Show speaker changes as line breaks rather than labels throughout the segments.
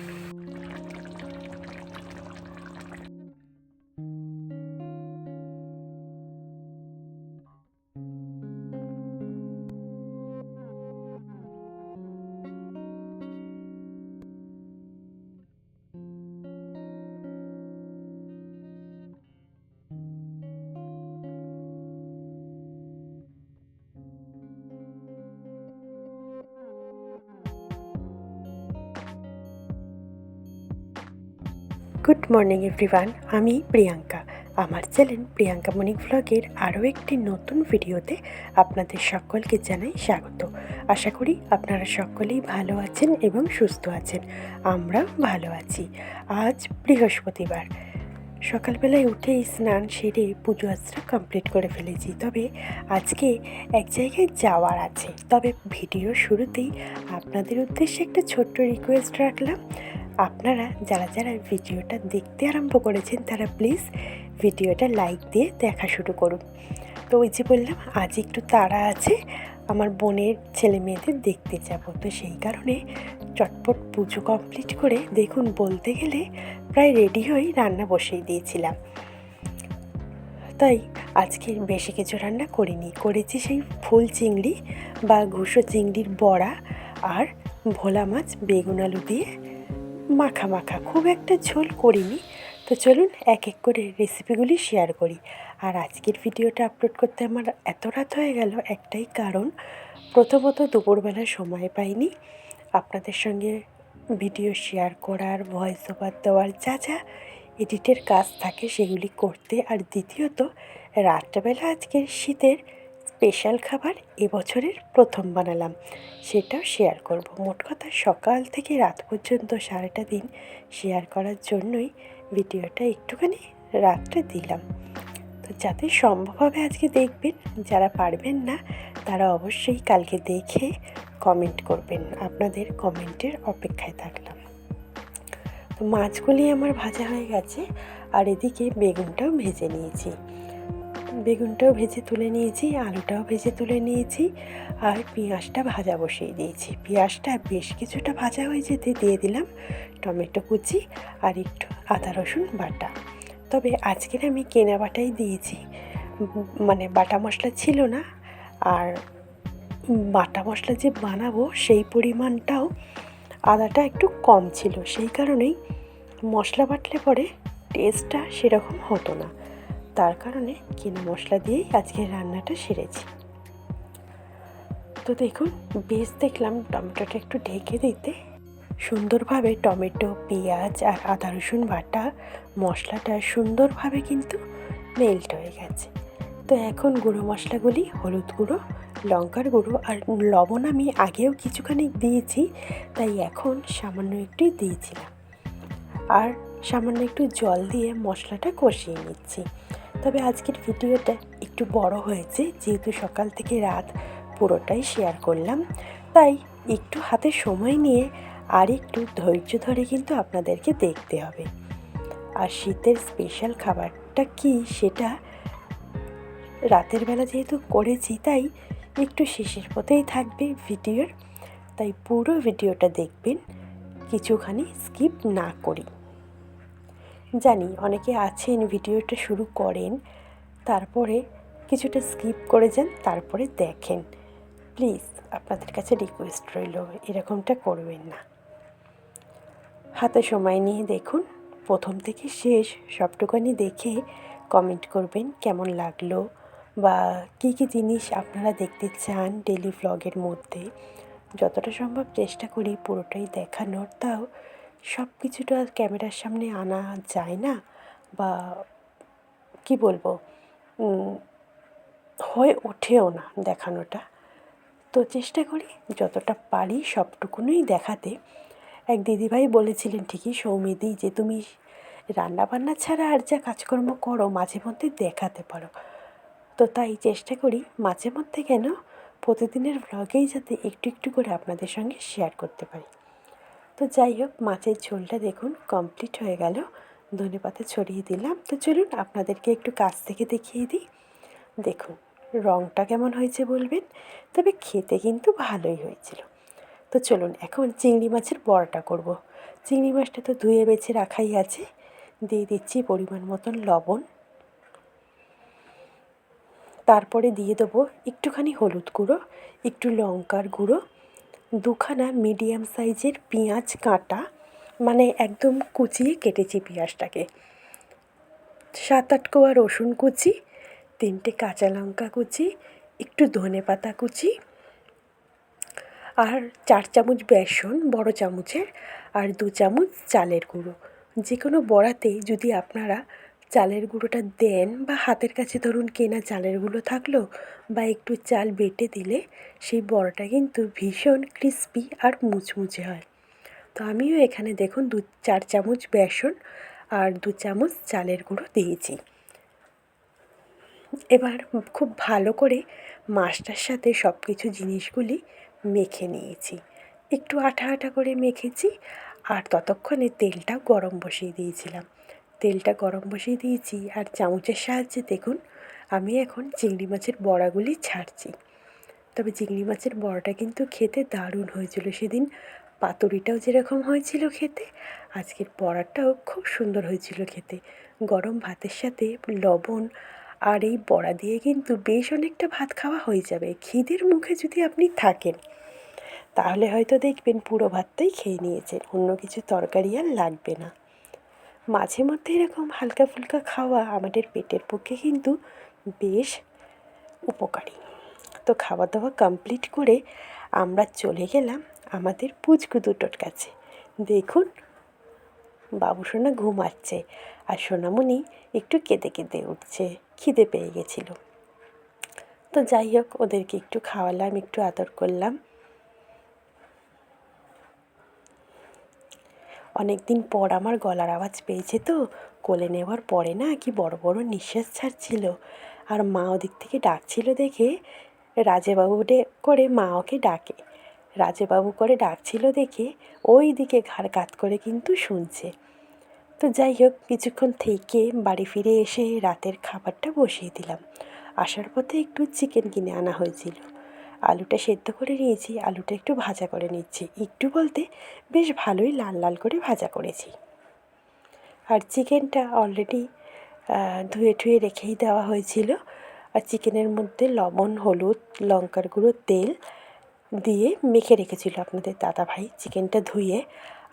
Mm-hmm. Good morning everyone আমি প্রিয়াঙ্কা। আমার channel Priyanka morning ভ্লগের আরও একটি নতুন ভিডিওতে আপনাদের সকলকে জানাই স্বাগত। আশা করি আপনারা সকলেই ভালো আছেন এবং সুস্থ আছেন। আমরা ভালো আছি। আজ বৃহস্পতিবার। সকালবেলায় উঠেই স্নান সেরে পুজো আশ্রা কমপ্লিট করে ফেলেছি। তবে আজকে এক জায়গায় যাওয়ার আছে। তবে ভিডিও শুরুতেই আপনাদের উদ্দেশ্যে একটা ছোট্ট রিকোয়েস্ট রাখলাম। আপনারা যারা যারা ভিডিওটা দেখতে আরম্ভ করেছেন, তারা প্লিজ ভিডিওটা লাইক দিয়ে দেখা শুরু করুন। তো ওই যে বললাম, আজ একটু তাড়া আছে, আমার বোনের ছেলে মেয়েদের দেখতে যাব। তো সেই কারণে চটপট পুজো কমপ্লিট করে দেখুন, বলতে গেলে প্রায় রেডি হয়েই রান্না বসিয়ে দিয়েছিলাম। তাই আজকে বেশি কিছু রান্না করিনি। করেছি সেই ফুল চিংড়ি বা ঘুষো চিংড়ির বড়া আর ভোলা মাছ, বেগুন আলু দিয়ে মাখা মাখা। খুব একটা ঝোল করিনি। তো চলুন এক এক করে রেসিপিগুলি শেয়ার করি। আর আজকের ভিডিওটা আপলোড করতে আমার এত রাত হয়ে গেল, একটাই কারণ, প্রথমত দুপুরবেলা সময় পাইনি। আপনাদের সঙ্গে ভিডিও শেয়ার করার ভয়েস ওভার দেওয়ার যা যা এডিটের কাজ থাকে সেগুলি করতে। আর দ্বিতীয়ত, রাত্রেবেলা আজকের শীতের স্পেশাল খাবার এবছরের প্রথম বানালাম। সেটাও শেয়ার করব। মোট কথা সকাল থেকে রাত পর্যন্ত সারাটা দিন শেয়ার করার জন্যই ভিডিওটা একটুখানি রাত্রে দিলাম। তো যাতে সম্ভব হবে আজকে দেখবেন, যারা পারবেন না, তারা অবশ্যই কালকে দেখে কমেন্ট করবেন। আপনাদের কমেন্টের অপেক্ষায় থাকলাম। তো মাছগুলি আমার ভাজা হয়ে গেছে, আর এদিকে বেগুনটাও ভেজে নিয়েছি। বেগুনটাও ভেজে তুলে নিয়েছি, আলুটাও ভেজে তুলে নিয়েছি আর পেঁয়াজটা ভাজা বসিয়ে দিয়েছি। পেঁয়াজটা বেশ কিছুটা ভাজা হয়ে যেতে দিয়ে দিলাম টমেটো কুচি আর একটু আদা, রসুন বাটা। তবে আজকের আমি কেনা বাটাই দিয়েছি। মানে বাটা মশলা ছিল না আর বাটা মশলা যে বানাবো সেই পরিমাণটাও আদাটা একটু কম ছিল। সেই কারণেই মশলা বাটলে পরে টেস্টটা সেরকম হতো না। তার কারণে কেনা মশলা দিয়েই আজকের রান্নাটা সেরেছি। তো দেখুন বেশ দেখলাম টমেটোটা একটু ঢেকে দিতে। সুন্দরভাবে টমেটো, পেঁয়াজ আর আদা রসুন বাটা মশলাটা সুন্দরভাবে কিন্তু মেল্ট হয়ে গেছে। তো এখন গুঁড়ো মশলাগুলি, হলুদ গুঁড়ো, লঙ্কার গুঁড়ো আর লবণ আমি আগেও কিছুখানি দিয়েছি, তাই এখন সামান্য একটুই দিয়েছিলাম। আর সামান্য একটু জল দিয়ে মশলাটা কষিয়ে নিচ্ছি। তবে আজকের ভিডিওটা একটু বড় হয়েছে, যেহেতু সকাল থেকে রাত পুরোটাই শেয়ার করলাম। তাই একটু হাতে সময় নিয়ে আর একটু ধৈর্য ধরে কিন্তু আপনাদেরকে দেখতে হবে। আর শীতের স্পেশাল খাবারটা কি সেটা রাতের বেলা যেহেতু করেছি, তাই একটু শেষের পথেই থাকবে ভিডিওর। তাই পুরো ভিডিওটা দেখবেন, কিছুখানি স্কিপ না করি জানি অনেকে আছেন, ভিডিওটা শুরু করেন, তারপরে কিছুটা স্কিপ করে যান, তারপরে দেখেন। প্লিজ, আপনাদের কাছে রিকোয়েস্ট রইল, এরকমটা করবেন না। হাতে সময় নিয়ে দেখুন, প্রথম থেকে শেষ সবটুকানি দেখে কমেন্ট করবেন কেমন লাগল বা কী কী জিনিস আপনারা দেখতে চান ডেলি ভ্লগের মধ্যে। যতটা সম্ভব চেষ্টা করি পুরোটাই দেখানোর, তাও সব কিছুটা ক্যামেরার সামনে আনা যায় না বা কি বলব? হয়ে ওঠেও না দেখানোটা। তো চেষ্টা করি যতটা পারি সবটুকুনই দেখাতে। এক দিদিভাই বলেছিলেন ঠিকই সৌমিদি, যে তুমি রান্না বান্না ছাড়া আর যা কাজকর্ম করো মাঝে মধ্যে দেখাতে পারো। তো তাই চেষ্টা করি মাঝে মধ্যে কেন প্রতিদিনের ভ্লগেই যাতে একটু একটু করে আপনাদের সঙ্গে শেয়ার করতে পারি। তো যাই হোক, মাছের ঝোলটা দেখুন কমপ্লিট হয়ে গেল। ধনে পাতা ছড়িয়ে দিলাম। তো চলুন আপনাদেরকে একটু কাছ থেকে দেখিয়ে দিই। দেখুন রঙটা কেমন হয়েছে বলবেন? তবে খেতে কিন্তু ভালোই হয়েছিল। তো চলুন, এখন চিংড়ি মাছের বড়াটা করব। চিংড়ি মাছটা তো ধুয়ে বেছে রাখাই আছে। দিয়ে দিচ্ছি পরিমাণ মতন লবণ। তারপরে দিয়ে দেবো একটুখানি হলুদ গুঁড়ো, একটু লঙ্কার গুঁড়ো দুখানা মিডিয়াম সাইজের পেঁয়াজ কাটা মানে একদম কুচিয়ে কেটেছি পেঁয়াজটাকে। সাত আট কোয়া রসুন কুচি, তিনটে কাঁচা লঙ্কা কুচি, একটু ধনে পাতা কুচি, আর চার চামচ বেসন, বড় চামচের, আর দু চামচ চালের গুঁড়ো। যে কোনো বড়াতে যদি আপনারা চালের গুঁড়োটা দেন বা হাতের কাছে ধরুন কেনা চালের গুঁড়ো থাকল বা একটু চাল বেটে দিলে সেই বড়াটা কিন্তু ভীষণ ক্রিস্পি আর মুচমুচে হয়। তো আমিও এখানে দেখুন দু, চার চামচ বেসন আর দু চামচ চালের গুঁড়ো দিয়েছি। এবার খুব ভালো করে মাছটার সাথে সব কিছু জিনিসগুলি মেখে নিয়েছি। একটু আঠা আঠা করে মেখেছি আর ততক্ষণে তেলটা গরম বসিয়ে দিয়েছিলাম। তেলটা গরম বসিয়ে দিয়েছি আর চামচের সাহায্যে দেখুন, আমি এখন চিংড়ি মাছের বড়াগুলি ছাড়ছি। তবে চিংড়ি মাছের বড়াটা কিন্তু খেতে দারুণ হয়েছিল সেদিন। পাতুরিটাও যেরকম হয়েছিল খেতে, আজকের বড়াটাও খুব সুন্দর হয়েছিল খেতে। গরম ভাতের সাথে লবণ আর এই বড়া দিয়ে কিন্তু বেশ অনেকটা ভাত খাওয়া হয়ে যাবে, খিদের মুখে যদি আপনি থাকেন। তাহলে হয়তো দেখবেন পুরো ভাতটাই খেয়ে নিয়েছেন, অন্য কিছু তরকারি আর লাগবে না। মাঝে মধ্যে এরকম হালকা ফুলকা খাওয়া আমাদের পেটের পক্ষে কিন্তু বেশ উপকারী। তো খাওয়া দাওয়া কমপ্লিট করে আমরা চলে গেলাম আমাদের পুচকু দুটোর কাছে। দেখুন, বাবু সোনা ঘুমাচ্ছে আর সোনামণি একটু কেঁদে কেঁদে উঠছে, খিদে পেয়ে গেছিল। তো যাই হোক, ওদেরকে একটু খাওয়ালাম, একটু আদর করলাম। অনেক দিন পর আমার গলার আওয়াজ পেয়েছে তো। কোলে নেওয়ার পরে না কি বড় বড় নিঃশ্বাস ছাড়ছিল। আর মা ওদিক থেকে ডাকছিল দেখে। রাজেবাবু করে মা ওকে ডাকে। রাজেবাবু করে ডাকছিল দেখে। ওই দিকে ঘাড় কাত করে কিন্তু শুনছে। তো যাই হোক, কিছুক্ষণ থেকে বাড়ি ফিরে এসে রাতের খাবারটা বসিয়ে দিলাম। আসার পথে একটু চিকেন কিনে আনা হয়েছিল। আলুটা সেদ্ধ করে নিয়েছি, আলুটা একটু ভাজা করে নিচ্ছি। একটু বলতে বেশ ভালোই লাল লাল করে ভাজা করেছি। আর চিকেনটা অলরেডি ধুয়ে ঠুয়ে রেখেই দেওয়া হয়েছিল। আর চিকেনের মধ্যে লবণ, হলুদ, লঙ্কার গুঁড়ো, তেল দিয়ে মেখে রেখেছিল আপনাদের দাদা ভাই চিকেনটা ধুয়ে।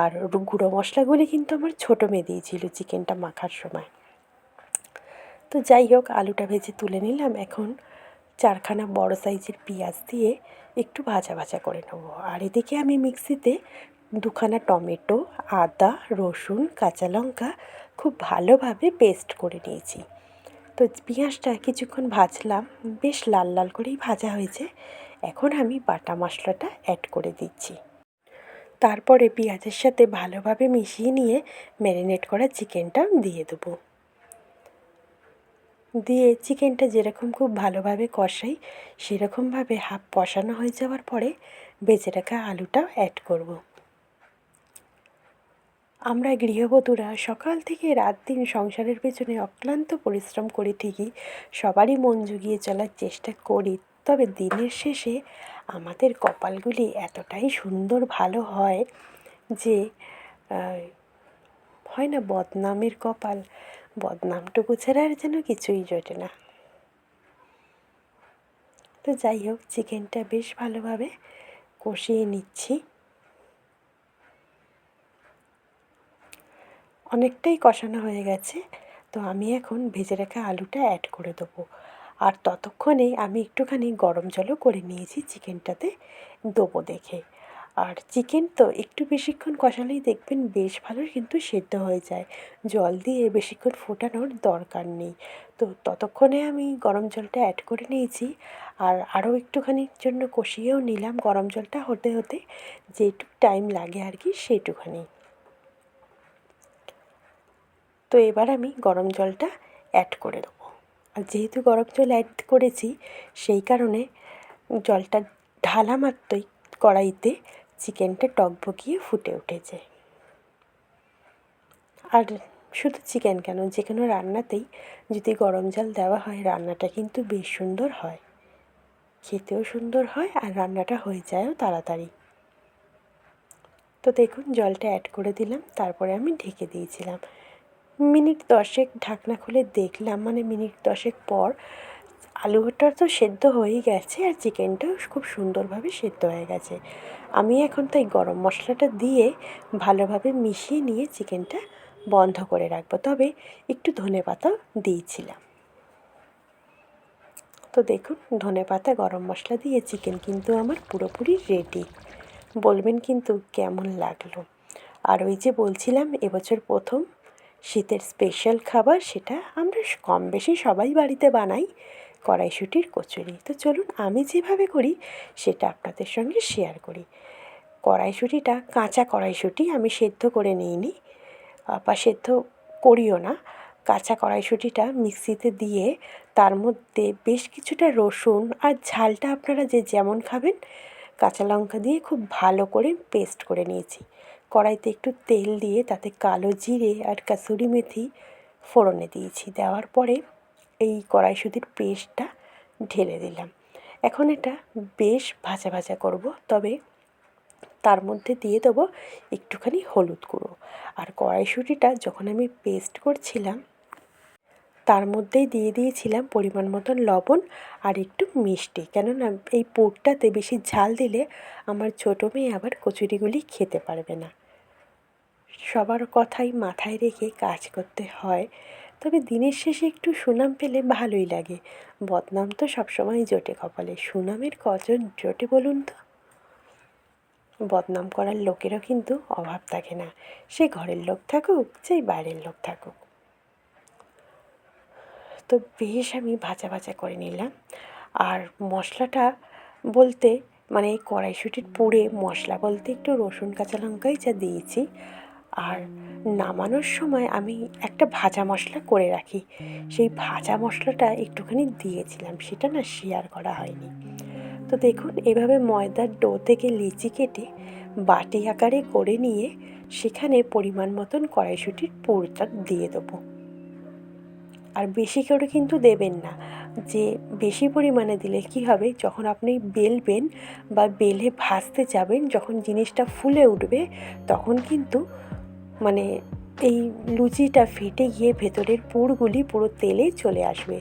আর গুঁড়ো মশলাগুলি কিন্তু আমার ছোটো মেয়ে দিয়েছিল চিকেনটা মাখার সময়। তো যাই হোক, আলুটা ভেজে তুলে নিলাম। এখন চারখানা বড় সাইজের পেঁয়াজ দিয়ে একটু ভাজা ভাজা করে নেব। আর এদিকে আমি মিক্সিতে দুখানা টমেটো, আদা, রসুন, কাঁচা লঙ্কা খুব ভালোভাবে পেস্ট করে নিয়েছি। তো পেঁয়াজটা কিছুক্ষণ ভাজলাম, বেশ লাল লাল করেই ভাজা হয়েছে। এখন আমি বাটা মশলাটা অ্যাড করে দিচ্ছি। তারপরে পেঁয়াজের সাথে ভালোভাবে মিশিয়ে নিয়ে ম্যারিনেট করা চিকেনটা দিয়ে দেবো। দিয়ে চিকেনটা যেরকম খুব ভালোভাবে কষাই, সেরকমভাবে হাফ কষানো হয়ে যাওয়ার পরে বেঁচে রাখা আলুটাও অ্যাড করব। আমরা গৃহবধূরা সকাল থেকে রাত দিন সংসারের পেছনে অক্লান্ত পরিশ্রম করে ঠিকই সবারই মন জুগিয়ে চলার চেষ্টা করি, তবে দিনের শেষে আমাদের কপালগুলি এতটাই সুন্দর ভালো হয় যে হয় না বদনামের কপাল বদনামটুকু ছাড়া আর যেন কিছুই জোটে না। তো যাই হোক, চিকেনটা বেশ ভালোভাবে কষিয়ে নিচ্ছি। অনেকটাই কষানো হয়ে গেছে, তো আমি এখন ভেজে রাখা আলুটা অ্যাড করে দেবো। আর ততক্ষণে আমি একটুখানি গরম জলও করে নিয়েছি চিকেনটাতে, দেবো দেখে। আর চিকেন তো একটু বেশিক্ষণ কষালেই দেখবেন বেশ ভালো কিন্তু সেদ্ধ হয়ে যায়। জল দিয়ে বেশিক্ষণ ফোটানোর দরকার নেই। তো ততক্ষণে আমি গরম জলটা অ্যাড করে নিয়েছি। আর আরও একটুখানির জন্য কষিয়েও নিলাম গরম জলটা হতে হতে। যেটুক টাইম লাগে আর কি সেইটুখানি। তো এবার আমি গরম জলটা অ্যাড করে দেবো। আর যেহেতু গরম জল অ্যাড করেছি, সেই কারণে জলটা ঢালা মাত্রই কড়াইতে চিকেনটা টকবগিয়ে ফুটে উঠেছে। আর শুধু চিকেন কেন, যে কোনো রান্নাতেই যদি গরম জল দেওয়া হয়, রান্নাটা কিন্তু বেশ সুন্দর হয়। খেতেও সুন্দর হয় আর রান্নাটা হয়ে যায়ও তাড়াতাড়ি। তো দেখুন, জলটা অ্যাড করে দিলাম, তারপরে আমি ঢেকে দিয়েছিলাম। মিনিট দশেক ঢাকনা খুলে দেখলাম মানে মিনিট দশেক পর আলুটা তো সেদ্ধ হয়েই গেছে আর চিকেনটাও খুব সুন্দরভাবে সেদ্ধ হয়ে গেছে। আমি এখন তাই গরম মশলাটা দিয়ে ভালোভাবে মিশিয়ে নিয়ে চিকেনটা বন্ধ করে রাখব। তবে একটু ধনে পাতা দিয়েছিলাম। তো দেখুন, ধনে পাতা, গরম মশলা দিয়ে চিকেন কিন্তু আমার পুরোপুরি রেডি বলবেন কিন্তু কেমন লাগল? আর ওই যে বলছিলাম, এবছর প্রথম শীতের স্পেশাল খাবার, সেটা আমরা কম বেশি সবাই বাড়িতে বানাই। কড়াইশুটির কচুরি। তো চলুন আমি যেভাবে করি, সেটা আপনাদের সঙ্গে শেয়ার করি। কড়াইশুটিটা, কাঁচা কড়াইশুটি আমি সেদ্ধ করে নিইনি। বা সেদ্ধ করিও না। কাঁচা কড়াইশুটিটা মিক্সিতে দিয়ে তার মধ্যে বেশ কিছুটা রসুন আর ঝালটা আপনারা যে যেমন খাবেন, কাঁচা লঙ্কা দিয়ে খুব ভালো করে পেস্ট করে নিয়েছি। কড়াইতে একটু তেল দিয়ে তাতে কালো জিরে আর কাসুরি মেথি ফোড়নে দিয়েছি। দেওয়ার পরে এই কড়াইশুঁটির পেস্টটা ঢেলে দিলাম। এখন এটা বেশ ভাজা ভাজা করব, তবে তার মধ্যে দিয়ে দেবো একটুখানি হলুদ গুঁড়ো। আর কড়াইশুঁটিটা যখন আমি পেস্ট করছিলাম, তার মধ্যেই দিয়ে দিয়েছিলাম পরিমাণ মতন লবণ আর একটু মিষ্টি। কেননা এই পুরটাতে বেশি ঝাল দিলে আমার ছোটো মেয়ে আবার কচুরিগুলি খেতে পারবে না। সবার কথাই মাথায় রেখে কাজ করতে হয়। তবে দিনের শেষে একটু সুনাম পেলে ভালোই লাগে। বদনাম তো সবসময় জোটে কপালে। সুনামের কজন জোটে বলুন তো? বদনাম করার লোকেরও কিন্তু অভাব থাকে না। সে ঘরের লোক থাকুক চাই বাইরের লোক থাকুক। তো বেশ আমি ভাজা ভাজা করে নিলাম। আর মশলাটা বলতে মানে এই কড়াইশুটির পুড়ে মশলা বলতে একটু রসুন, কাঁচা লঙ্কাই যা দিয়েছি। আর নামানোর সময় আমি একটা ভাজা মশলা করে রাখি। সেই ভাজা মশলাটা একটুখানি দিয়েছিলাম, সেটা না শেয়ার করা হয়নি। তো দেখুন, এভাবে ময়দার ডো থেকে লিচি কেটে বাটি আকারে করে নিয়ে সেখানে পরিমাণ মতন কড়াইশুটির পুরটা দিয়ে দেবো। আর বেশি করে কিন্তু দেবেন না। যে বেশি পরিমাণে দিলে কি হবে, যখন আপনি বেলবেন বা বেলে ভাজতে যাবেন, যখন জিনিসটা ফুলে উঠবে, তখন কিন্তু মানে এই লুচিটা ফেটে গিয়ে ভেতরের পুরগুলি পুরো তেলে চলে আসবে।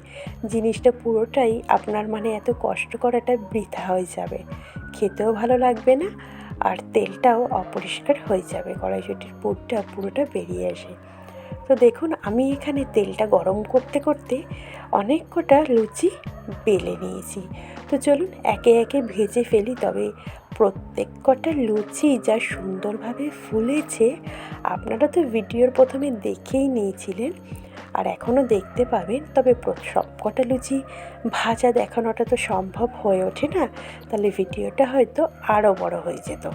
জিনিসটা পুরোটাই আপনার মানে এত কষ্ট করাটা বৃথা হয়ে যাবে। খেতেও ভালো লাগবে না, আর তেলটাও অপরিষ্কার হয়ে যাবে, কড়াইশুটির পুরটা পুরোটা বেরিয়ে আসে। তো দেখুন, আমি এখানে তেলটা গরম করতে করতে অনেক কটা লুচি বেলে নিয়েছি। তো চলুন একে একে ভেজে ফেলি, তবে প্রত্যেক কটা লুচি যা সুন্দরভাবে ফুলেছে, আপনারা তো ভিডিওর প্রথমে দেখেই নিয়েছিলেন আর এখনও দেখতে পাবেন। তবে সব কটা লুচি ভাজা দেখানোটা তো সম্ভব হয়ে ওঠে না, তাহলে ভিডিওটা হয়তো আরও বড় হয়ে যেত।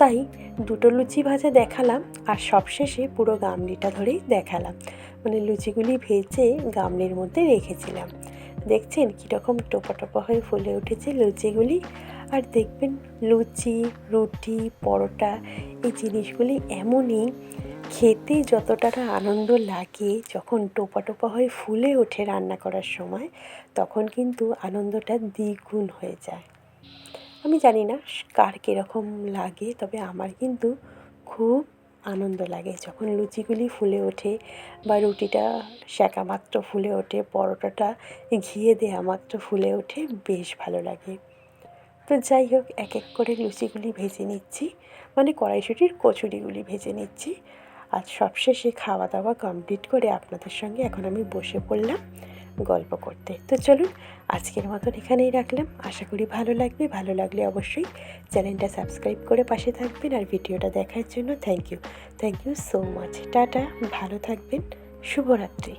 তাই দুটো লুচি ভাজা দেখালাম আর সবশেষে পুরো গামলিটা ধরেই দেখালাম। মানে লুচিগুলি ভেজে গামলির মধ্যে রেখেছিলাম। দেখছেন কীরকম টোপা টোপা হয়ে ফুলে উঠেছে লুচিগুলি। আর দেখবেন লুচি, রুটি, পরোটা এই জিনিসগুলি এমনই খেতে যতটা আনন্দ লাগে যখন টোপা টোপা হয়ে ফুলে ওঠে রান্না করার সময়, তখন কিন্তু আনন্দটা দ্বিগুণ হয়ে যায়। আমি জানি না কার কীরকম লাগে, তবে আমার কিন্তু খুব আনন্দ লাগে। যখন লুচিগুলি ফুলে ওঠে বা রুটিটা সেঁকা মাত্র ফুলে ওঠে, পরোটাটা ঘিয়ে দেওয়া মাত্র ফুলে ওঠে, বেশ ভালো লাগে। তো যাই হোক, এক এক করে লুচিগুলি ভেজে নিচ্ছি। মানে কড়াইশুটির কচুরিগুলি ভেজে নিচ্ছি। আর সবশেষে খাওয়া দাওয়া কমপ্লিট করে আপনাদের সঙ্গে এখন আমি বসে পড়লাম। গল্প করতে। তো চলুন, আজকের মতন এখানেই রাখলাম। আশা করি ভালো লাগবে। ভালো লাগলে অবশ্যই চ্যানেলটা সাবস্ক্রাইব করে পাশে থাকবেন আর ভিডিওটা দেখার জন্য thank you thank you so much tata. ভালো থাকবেন। শুভরাত্রি।